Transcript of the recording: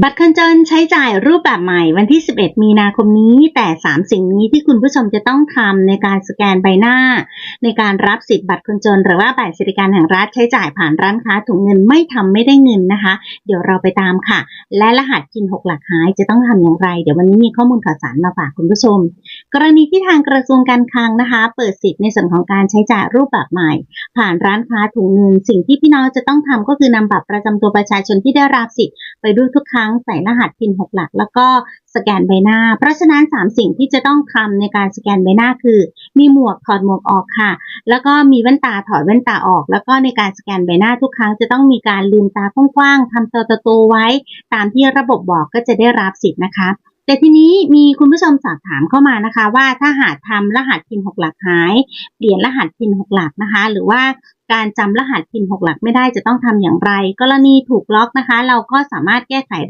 บัตรคนจนใช้จ่ายรูปแบบใหม่วันที่ 11 มีนาคมนี้ แต่ 3 สิ่งนี้ที่คุณผู้ชมจะต้องทำในการสแกนใบหน้า ในการรับสิทธิ์บัตรคนจน หรือว่าบัตรสวัสดิการแห่งรัฐใช้จ่ายผ่านร้านค้าถุงเงินไม่ทำไม่ได้เงินนะคะ เดี๋ยวเราไปตามค่ะ และรหัสกิน 6 หลักหายจะต้องทำอย่างไร เดี๋ยววันนี้มีข้อมูลข่าวสารมาฝากคุณผู้ชม กรณีที่ทางกระทรวงการคลังนะคะ เปิดสิทธิ์ในส่วนของการใช้จ่ายรูปแบบใหม่ ผ่านร้านค้าถุงเงินสิ่งที่พี่น้องจะต้องทำก็คือนำบัตรประจำตัวประชาชนที่ได้รับสิทธิ์ไปด้วยทุกครั้งใส่รหัสพินหกหลัก แล้วก็สแกนใบหน้า เพราะฉะนั้น 3 สิ่งที่จะต้องทำในการสแกนใบหน้าคือ มีหมวกถอดหมวกออกค่ะ แล้วก็มีแว่นตาถอดแว่นตาออก แล้วก็ในการสแกนใบหน้าทุกครั้งจะต้องมีการลืมตากว้างๆทำตัวโตๆไว้ ตามที่ระบบบอกก็จะได้รับสิทธิ์นะคะ แต่ทีนี้มีคุณผู้ชมสอบถามเข้ามานะคะ ว่าถ้าหากทำรหัสพินหกหลักหาย เปลี่ยนรหัสพินหกหลักนะคะ หรือว่าการจำรหัสพินหกหลักไม่ได้จะต้องทำอย่างไร กรณีถูกล็อกนะคะ เราก็สามารถแก้ไข